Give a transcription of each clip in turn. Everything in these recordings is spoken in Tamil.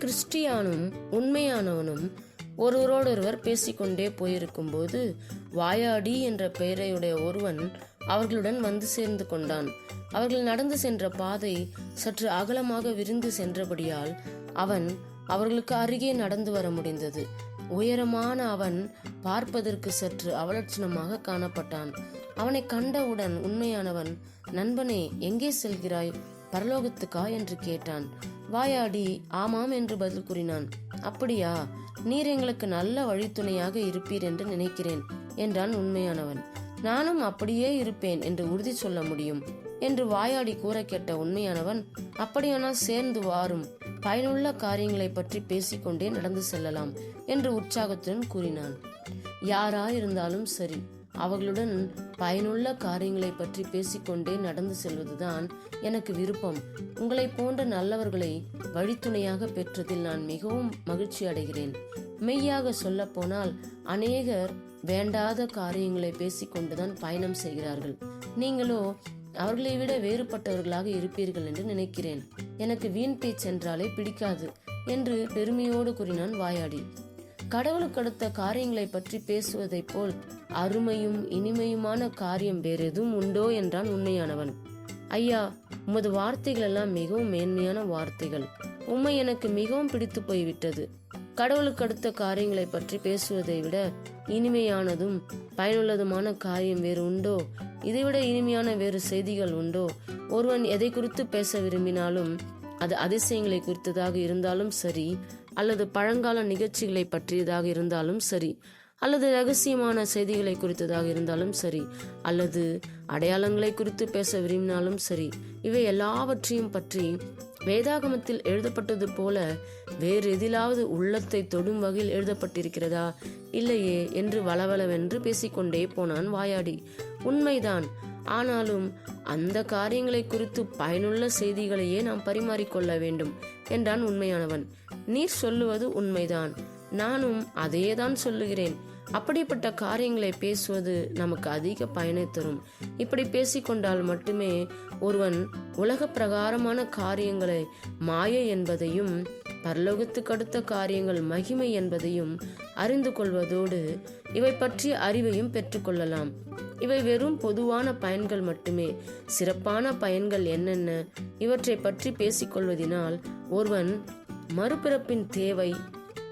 கிறிஸ்டியானும் உண்மையானவனும் ஒருவரோடொருவர் பேசிக்கொண்டே போயிருக்கும்போது வாயாடி என்ற பெயரையுடைய ஒருவன் அவர்களுடன் வந்து சேர்ந்து கொண்டான். அவர்கள் நடந்து சென்ற பாதை சற்று அகலமாக விரிந்து சென்றபடியால் அவன் அவர்களுக்கு அருகே நடந்து வர முடிந்தது. உயரமான அவன் பார்ப்பதற்கு சற்று அவலட்சணமாக காணப்பட்டான். அவனை கண்டவுடன் உண்மையானவன் நண்பனே எங்கே செல்கிறாய்? பரலோகத்துக்கா? என்று கேட்டான். வாயாடி ஆமாம் என்று பதில் கூறினான். அப்படியா நீர் எங்களுக்கு நல்ல வழித்துணையாக இருப்பீர் என்று நினைக்கிறேன் என்றான் உண்மையானவன். நானும் அப்படியே இருப்பேன் என்று உறுதி சொல்ல முடியும் என்று வாயாடி கூற கேட்ட உண்மையானவன் அப்படியானால் சேர்ந்து வாரும் பயனுள்ள காரியங்களை பற்றி பேசிக்கொண்டே நடந்து செல்லலாம் என்று உற்சாகத்துடன் கூறினான். யாரா இருந்தாலும் சரி அவர்களுடன் பயனுள்ள காரியங்களை பற்றி பேசிக்கொண்டே நடந்து செல்வதுதான் எனக்கு விருப்பம். உங்களை போன்ற நல்லவர்களை வழித்துணையாக பெற்றதில் நான் மிகவும் மகிழ்ச்சி அடைகிறேன். மெய்யாக சொல்ல போனால் அநேகர் வேண்டாத காரியங்களை பேசிக்கொண்டுதான் பயணம் செய்கிறார்கள். நீங்களோ அவர்களை விட வேறுபட்டவர்களாக இருப்பீர்கள் என்று நினைக்கிறேன். எனக்கு வீண் பேச்சென்றாலே பிடிக்காது என்று பெருமையோடு கூறினான் வாயாடி. கடவுளுக்கு அடுத்த காரியங்களை பற்றி பேசுவதைப் போல் அருமையும் இனிமையுமான காரியம் வேறு எதுவும் உண்டோ என்றான் உண்மையானவன். ஐயா உமது வார்த்தைகள் எல்லாம் மிகவும் மேன்மையான வார்த்தைகள். உண்மை எனக்கு மிகவும் பிடித்து போய்விட்டது. கடவுளுக்கு அடுத்த காரியங்களை பற்றி பேசுவதை விட இனிமையானதும் பயனுள்ளதுமான காரியம் வேறு உண்டோ? இதைவிட இனிமையான வேறு செய்திகள் உண்டோ? ஒருவன் எதை குறித்து பேச விரும்பினாலும் அது அதிசயங்களை குறித்ததாக இருந்தாலும் சரி அல்லது பழங்கால நிகழ்ச்சிகளை பற்றியதாக இருந்தாலும் சரி அல்லது ரகசியமான செய்திகளை குறித்ததாக இருந்தாலும் சரி அல்லது அடையாளங்களை குறித்து பேச விரும்பினாலும் சரி இவை எல்லாவற்றையும் பற்றி வேதாகமத்தில் எழுதப்பட்டது போல வேறு எதிலாவது உள்ளத்தை தொடும் வகையில் எழுதப்பட்டிருக்கிறதா? இல்லையே என்று வளவளவென்று பேசிக்கொண்டே போனான் வாயாடி. உண்மைதான். ஆனாலும் அந்த காரியங்களை குறித்து பயனுள்ள செய்திகளையே நாம் பரிமாறிக்கொள்ள வேண்டும் என்றான் உண்மையானவன். நீர் சொல்லுவது உண்மைதான். நானும் அதையேதான் சொல்லுகிறேன். அப்படிப்பட்ட காரியங்களை பேசுவது நமக்கு அதிக பயனை தரும். இப்படி பேசிக்கொண்டால் மட்டுமே ஒருவன் உலக பிரகாரமான காரியங்களை மாயை என்பதையும் பரலோகத்துக்கு அடுத்த காரியங்கள் மகிமை என்பதையும் அறிந்து கொள்வதோடு இவை பற்றிய அறிவையும் பெற்றுக்கொள்ளலாம் இவை வெறும் பொதுவான பயன்கள் மட்டுமே. சிறப்பான பயன்கள் என்னென்ன? இவற்றை பற்றி பேசிக்கொள்வதினால் ஒருவன் மறுபிறப்பின் தேவை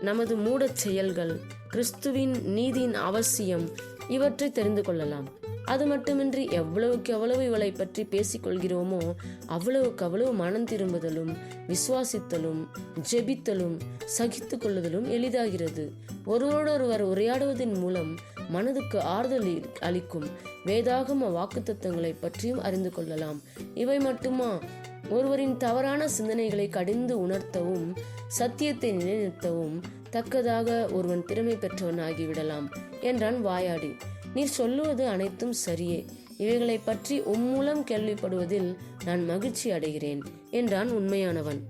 நமது மூடச் செயல்கள் கிறிஸ்துவின் நீதியின் அவசியம் இவற்றை தெரிந்து கொள்ளலாம். அது மட்டுமின்றி எவ்வளவுக்கு எவ்வளவு இவளை பற்றி பேசிக்கொள்கிறோமோ அவ்வளவுக்கு அவ்வளவு மனம் திரும்புதலும் விசுவாசித்தலும் ஜெபித்தலும் சகித்து கொள்ளுதலும் எளிதாகிறது. ஒருவரோடொருவர் உரையாடுவதன் மூலம் மனதுக்கு ஆறுதல் அளிக்கும் வேதாகம வாக்குத்தத்தங்களை பற்றியும் அறிந்து கொள்ளலாம். இவை மட்டுமா? ஒருவரின் தவறான சிந்தனைகளை கடிந்து உணர்த்தவும் சத்தியத்தை நிலைநிறுத்தவும் தக்கதாக ஒருவன் திறமை பெற்றவன் ஆகிவிடலாம் என்றான் வாயாடி. நீ சொல்லுவது அனைத்தும் சரியே. இவைகளை பற்றி உம்மூலம் கேள்விப்படுவதில் நான் மகிழ்ச்சி அடைகிறேன் என்றான் உண்மையானவன்.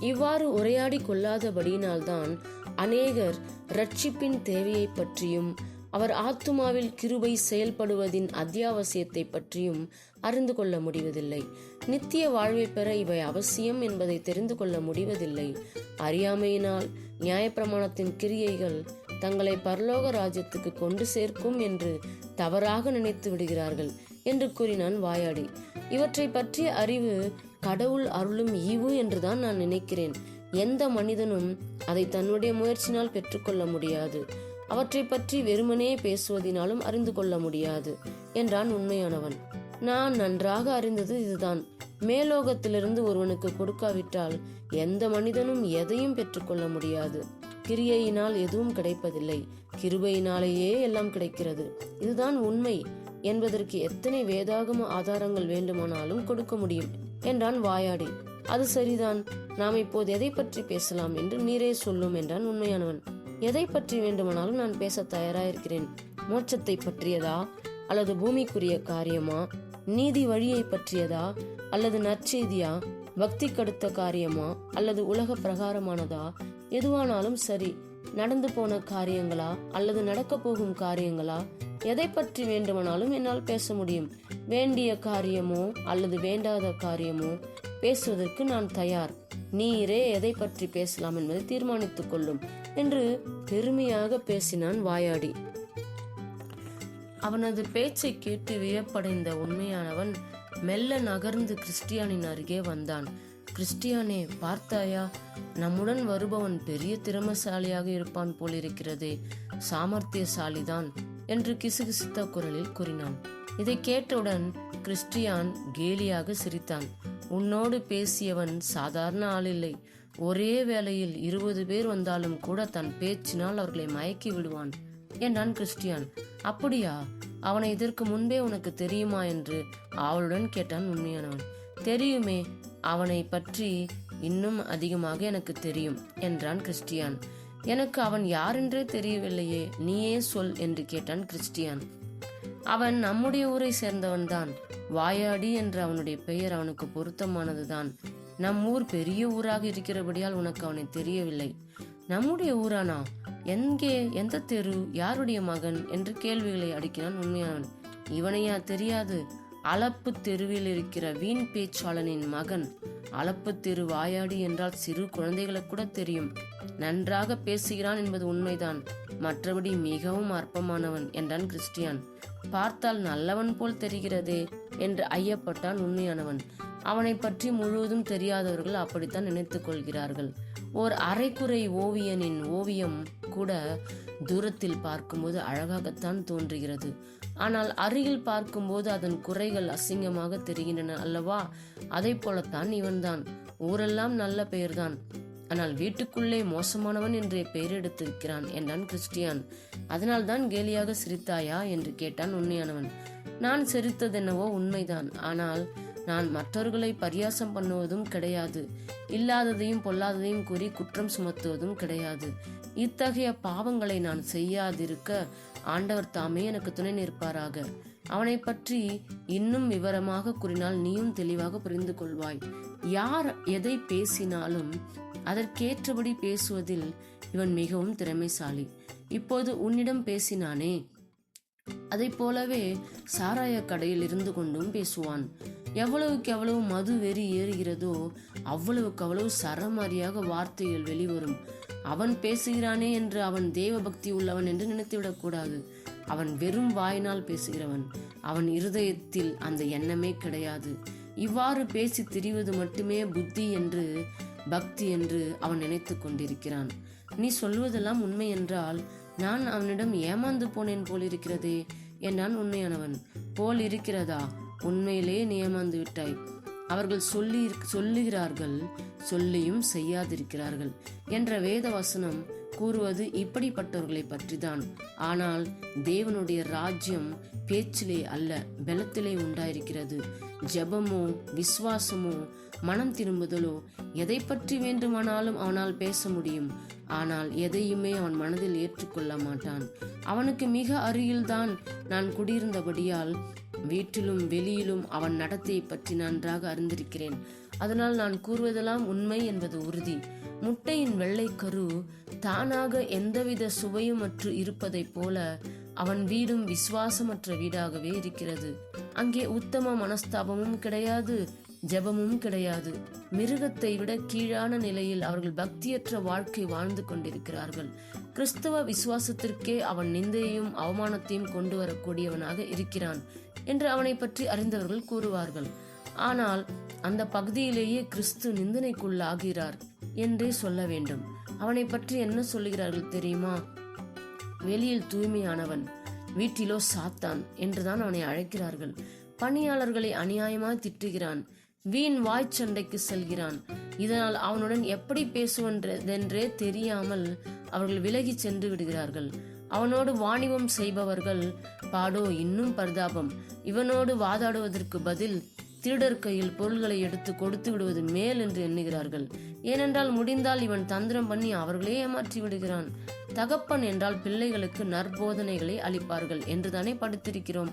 இவ்வாறு உரையாடி கொள்ளாதபடியினால்தான் அநேகர் ரட்சிப்பின் தேவையை பற்றியும் அவர் ஆத்துமாவில் கிருபை செயல்படுவதின் அத்தியாவசியத்தை பற்றியும் அறிந்து கொள்ள முடிவதில்லை. நித்திய வாழ்வை பெற இவை அவசியம் என்பதை தெரிந்து கொள்ள முடிவதில்லை. அறியாமையினால் நியாயப்பிரமாணத்தின் கிரியைகள் தங்களை பரலோக ராஜ்யத்துக்கு கொண்டு சேர்க்கும் என்று தவறாக நினைத்து விடுகிறார்கள் என்று கூறினான் வாயாடி. இவற்றை பற்றிய அறிவு கடவுள் அருளும் ஈவு என்றுதான் நான் நினைக்கிறேன். எந்த மனிதனும் அதை தன்னுடைய முயற்சினால் பெற்றுக்கொள்ள முடியாது. அவற்றை பற்றி வெறுமனே பேசுவதினாலும் அறிந்து கொள்ள முடியாது என்றான் உண்மையானவன். நான் நன்றாக அறிந்தது இதுதான். மேலோகத்திலிருந்து ஒருவனுக்கு கொடுக்காவிட்டால் எந்த மனிதனும் எதையும் பெற்றுக்கொள்ள முடியாது. கிரியையினால் எதுவும் கிடைப்பதில்லை. கிருபையினாலேயே எல்லாம் கிடைக்கிறது. இதுதான் உண்மை. என்பதற்கு எத்தனை வேதாகம ஆதாரங்கள் வேண்டுமானாலும் கொடுக்க முடியும் என்றான் வாயாடி. அது சரிதான். நாம் இப்போது எதை பற்றி பேசலாம் என்று நீரே சொல்லும் என்றான் உண்மையானவன். எதை பற்றி வேண்டுமானாலும் நான் பேச தயாராயிருக்கிறேன். மோட்சத்தை பற்றியதா அல்லது பூமிக்குரிய காரியமா நீதி வழியை பற்றியதா அல்லது நற்செய்தியா பக்தி கடுத்த காரியமா அல்லது உலக பிரகாரமானதா எதுவானாலும் சரி நடந்து போன காரியங்களா அல்லது நடக்க போகும் காரியங்களா எதை பற்றி வேண்டுமானாலும் என்னால் பேச முடியும். வேண்டிய காரியமோ அல்லது வேண்டாத காரியமோ பேசுவதற்கு நான் தயார். நீரே எதை பற்றி பேசலாம் என்பதை தீர்மானித்துக் கொள்ளும் என்று பெருமையாக பேசினான் வாயாடி. அவனது பேச்சை கேட்டு வியப்படைந்த உண்மையானவன் மெல்ல நகர்ந்து கிறிஸ்டியானின் அருகே வந்தான். கிறிஸ்டியானே பார்த்தாயா? நம்முடன் வருபவன் பெரிய திறமசாலியாக இருப்பான் போலிருக்கிறதே சாமர்த்தியசாலிதான் என்று கிசுகிசுத்த குரலில் கூறினான். இதை கேட்டவுடன் கிறிஸ்டியான் கேலியாக சிரித்தான். உன்னோடு பேசியவன் சாதாரண ஆள் இல்லை ஒரே வேளையில் இருபது பேர் வந்தாலும் கூட தன் பேச்சினால் அவர்களை மயக்கி விடுவான் என்றான் கிறிஸ்டியான். அப்படியா? அவனை இதற்கு முன்பே உனக்கு தெரியுமா என்று அவளுடன் கேட்டான் உண்மையானவன். தெரியுமே அவனை பற்றி இன்னும் அதிகமாக எனக்கு தெரியும் என்றான் கிறிஸ்டியான். எனக்கு அவன் யாரென்றே தெரியவில்லையே நீயே சொல் என்று கேட்டான் கிறிஸ்டியான். அவன் நம்முடைய ஊரை சேர்ந்தவன்தான். வாயாடி என்ற அவனுடைய பெயர் அவனுக்கு பொருத்தமானதுதான். நம் ஊர் பெரிய ஊராக இருக்கிறபடியால் உனக்கு அவனை தெரியவில்லை. நம்முடைய ஊரானா? எங்கே எந்த தெரு யாருடைய மகன்? என்று கேள்விகளை அடுக்கினான் உண்மையானவன். இவனையா தெரியாது? அளப்பு தெருவில் இருக்கிற வீண் பேச்சாளனின் மகன் அளப்பு தெரு வாயாடி என்றால் சிறு குழந்தைகளுக்கு கூட தெரியும். நன்றாக பேசுகிறான் என்பது உண்மைதான். மற்றபடி மிகவும் அற்பமானவன் என்றான் கிறிஸ்டியான். பார்த்தால் நல்லவன் போல் தெரிகிறதே என்று ஐயப்பட்டான் உண்மையானவன். அவனை பற்றி முழுவதும் தெரியாதவர்கள் அப்படித்தான் நினைத்துக் கொள்கிறார்கள். ஓர் அரைக்குறை ஓவியனின் ஓவியம் கூட தூரத்தில் பார்க்கும்போது அழகாகத்தான் தோன்றுகிறது. ஆனால் அருகில் பார்க்கும்போது அதன் குறைகள் அசிங்கமாக தெரிகின்றன அல்லவா? அதை போலத்தான் இவன்தான். ஊரெல்லாம் நல்ல பெயர்தான். ஆனால் வீட்டுக்குள்ளே மோசமானவன் என்றே பெயர் எடுத்திருக்கிறான் என்றான் கிறிஸ்டியான். அதனால்தான் கேலியாக சிரித்தாயா? என்று கேட்டான் உண்மையானவன். நான் சிரித்ததென்னவோ உண்மைதான். ஆனால் நான் மற்றவர்களை பரியாசம் பண்ணுவதும் கிடையாது. இல்லாததையும் பொல்லாததையும் கூறி குற்றம் சுமத்துவதும் கிடையாது. இத்தகைய பாவங்களை நான் செய்யாதிருக்க ஆண்டவர் தாமே எனக்கு துணை நிற்பாராக. அவனை பற்றி இன்னும் விவரமாக கூறினால் நீயும் தெளிவாக புரிந்து கொள்வாய். யார் எதை பேசினாலும் அதற்கேற்றபடி பேசுவதில் இவன் மிகவும் திறமைசாலி. இப்போது உன்னிடம் பேசினானே அதை போலவே சாராய கடையில் இருந்து கொண்டும் பேசுவான். எவ்வளவுக்கு எவ்வளவு மது வெறி ஏறுகிறதோ அவ்வளவுக்கு அவ்வளவு சரமாரியாக வார்த்தைகள் வெளிவரும். அவன் பேசுகிறானே என்று அவன் தெய்வ பக்தி உள்ளவன் என்று நினைத்துவிடக் கூடாது. அவன் வெறும் வாயினால் பேசுகிறவன். அவன் இருதயத்தில் அந்த எண்ணமே கிடையாது. இவ்வாறு பேசி திரிவது மட்டுமே புத்தி என்று பக்தி என்று அவன் நினைத்து கொண்டிருக்கிறான். நீ சொல்வதெல்லாம் உண்மை என்றால் நான் அவனிடம் ஏமாந்து போனேன் போல் இருக்கிறதே. என்றான் உண்மையானவன். போல் இருக்கிறதா? உண்மையிலே நீ ஏமாந்து விட்டாய். அவர்கள் சொல்லி சொல்லுகிறார்கள் சொல்லியும் செய்யாதிருக்கிறார்கள் என்ற வேத வசனம் கூறுவது இப்படிப்பட்டவர்களை பற்றிதான். ஆனால் தேவனுடைய ராஜ்யம் பேச்சிலே அல்ல பலத்திலே உண்டாயிருக்கிறது. ஜெபமோ விசுவாசமோ மனம் திரும்புதலோ எதை பற்றி வேண்டுமானாலும் அவனால் பேச முடியும். ஆனால் எதையுமே அவன் மனதில் ஏற்றுக்கொள்ள மாட்டான். அவனுக்கு மிக அருகில்தான் நான் குடியிருந்தபடியால் வீட்டிலும் வெளியிலும் அவன் நடத்தையை பற்றி நன்றாக அறிந்திருக்கிறேன். அதனால் நான் கூறுவதெல்லாம் உண்மை என்பது உறுதி. முட்டையின் வெள்ளை கரு தானாக எந்தவித சுவையுமற்று இருப்பதைப் போல அவன் வீடும் விசுவாசமற்ற வீடாகவே இருக்கிறது. அங்கே உத்தம மனஸ்தாபமும் கிடையாது. ஜெபமும் கிடையாது. மிருகத்தை விட கீழான நிலையில் அவர்கள் பக்தியற்ற வாழ்க்கை வாழ்ந்து கொண்டிருக்கிறார்கள். கிறிஸ்தவ விசுவாசத்திற்கே அவன் நிந்தையையும் அவமானத்தையும் கொண்டு வரக்கூடியவனாக இருக்கிறான் என்று அவனை பற்றி அறிந்தவர்கள் கூறுவார்கள். ஆனால் அந்த பகுதியிலேயே கிறிஸ்து நிந்தனைக்குள்ளாகிறார் என்றே சொல்ல வேண்டும். அவனை பற்றி என்ன சொல்லுகிறார்கள் தெரியுமா? வெளியில் தூய்மையானவன் வீட்டிலோ சாத்தான் என்றுதான் அவனை அழைக்கிறார்கள். பணியாளர்களை அநியாயமாய் திட்டுகிறான். வீண் வாய்ச்சண்டைக்கு செல்கிறான். இதனால் அவனுடன் எப்படி பேசுவதென்றே தெரியாமல் அவர்கள் விலகி சென்று விடுகிறார்கள். அவனோடு வாணிபம் செய்பவர்கள் பாடோ இன்னும் பரிதாபம். இவனோடு வாதாடுவதற்கு பதில் திருடர் கையில் பொருள்களை எடுத்து கொடுத்து விடுவது மேல் என்று எண்ணுகிறார்கள். ஏனென்றால் முடிந்தால் இவன் தந்திரம் பண்ணி அவர்களே ஏமாற்றி விடுகிறான். தகப்பன் என்றால் பிள்ளைகளுக்கு நற்போதனைகளை அளிப்பார்கள் என்றுதானே படித்திருக்கிறோம்.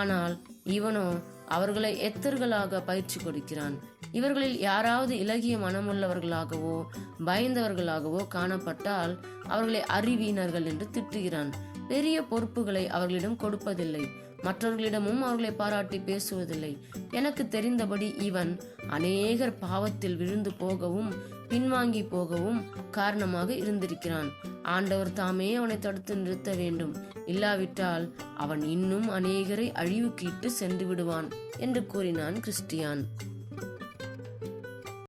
ஆனால் இவனோ அவர்களை எத்தர்களாக பயிற்சி கொடுக்கிறான்? இவர்களில் யாராவது இலகிய மனமுள்ளவர்களாகவோ பயந்தவர்களாகவோ காணப்பட்டால் அவர்களை அறிவீனர்கள் என்று திட்டுகிறான். பெரிய பொறுப்புகளை அவர்களிடம் கொடுப்பதில்லை. மற்றவர்களிடமும் அவர்களை பாராட்டி பேசுவதில்லை. எனக்கு தெரிந்தபடி இவன் அநேகர் பாவத்தில் விழுந்து போகவும் பின்வாங்கி போகவும் காரணமாக இருந்திருக்கிறான். ஆண்டவர் தாமே அவனை தடுத்து நிறுத்த வேண்டும். இல்லாவிட்டால் அவன் இன்னும் அநேகரை அழிவுக்கு இட்டு சென்று விடுவான் என்று கூறினான் கிறிஸ்டியான்.